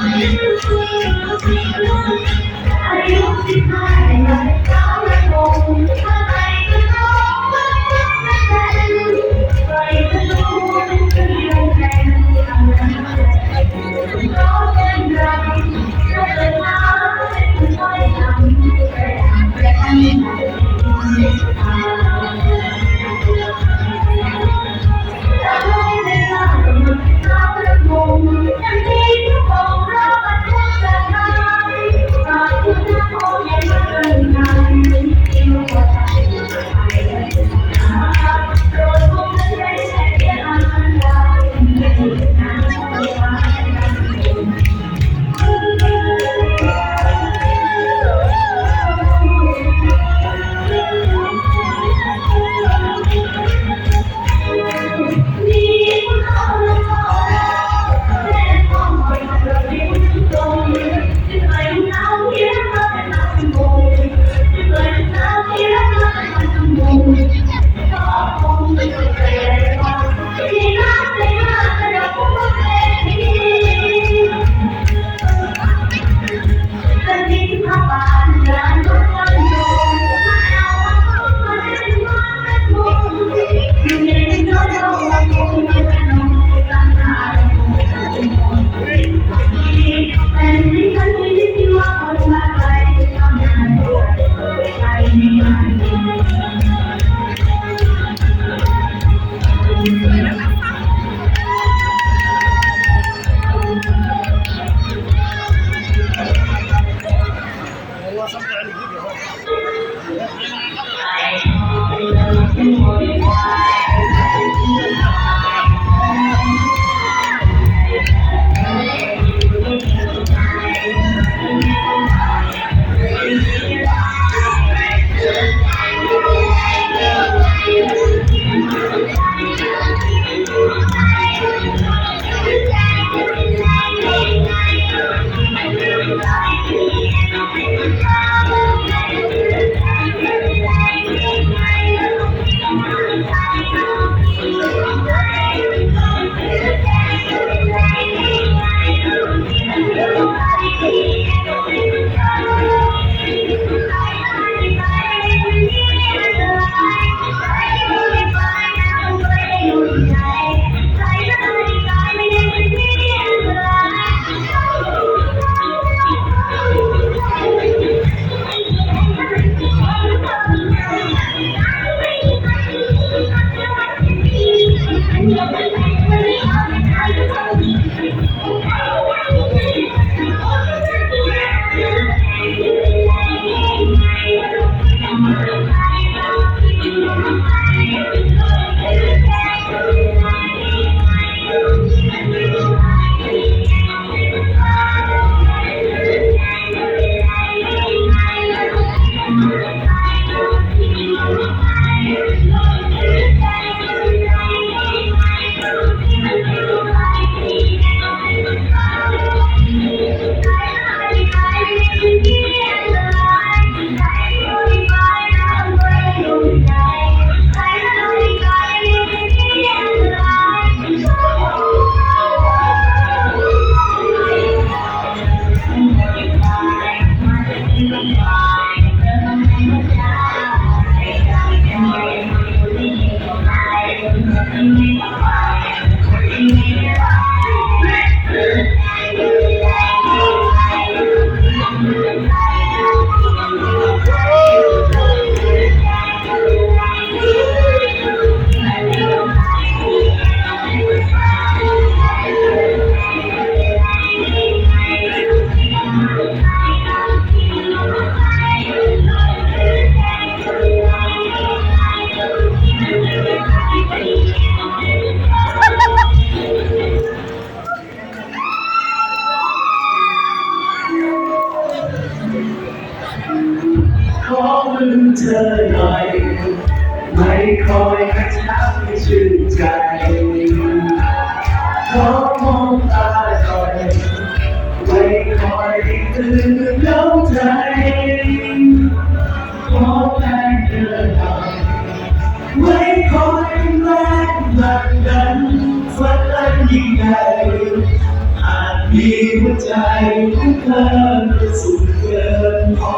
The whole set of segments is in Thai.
อายุสิบห้า อเธอหน่อย ไม่คอยกระชับให้ชื่นใจขอมองตาหน่อยไม่คอยตื่นเล้าใจขอแค่เธอหน่อยไม่คอยแรงผลักดันฝันอันยิ่งใหญ่อาจมีหัวใจของเธอสุดเกินพอ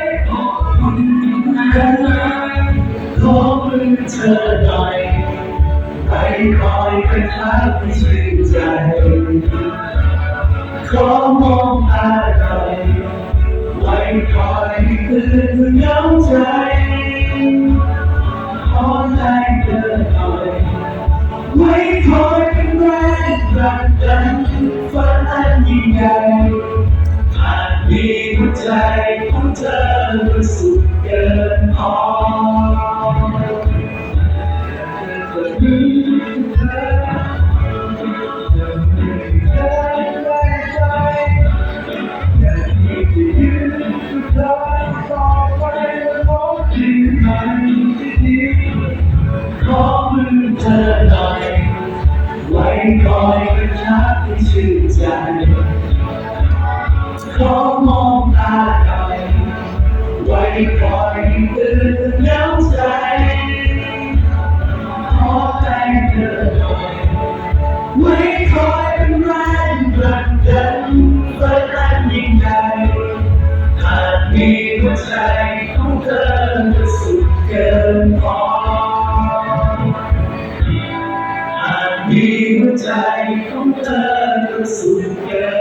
เธอหน่อยไปคอยเป็นทักให้ชื่นใจ ขอมองตาหน่อยไว้คอยให้ตื่นเหงาใจขอใจเธอหน่อยไว้คอยเป็นแรงผลักดันฝันอันยิ่งใหญ่อาจมีหัวใจของเธอรู้สุดเกินพอ ชับให้ชื่นใจขอมองตาหน่อยไว้คอยให้ตื่นย้ำใจ ขอใจเธอหน่อยไว้คอยเป็นแรงบันดาล ใจของเธอสุดเกิน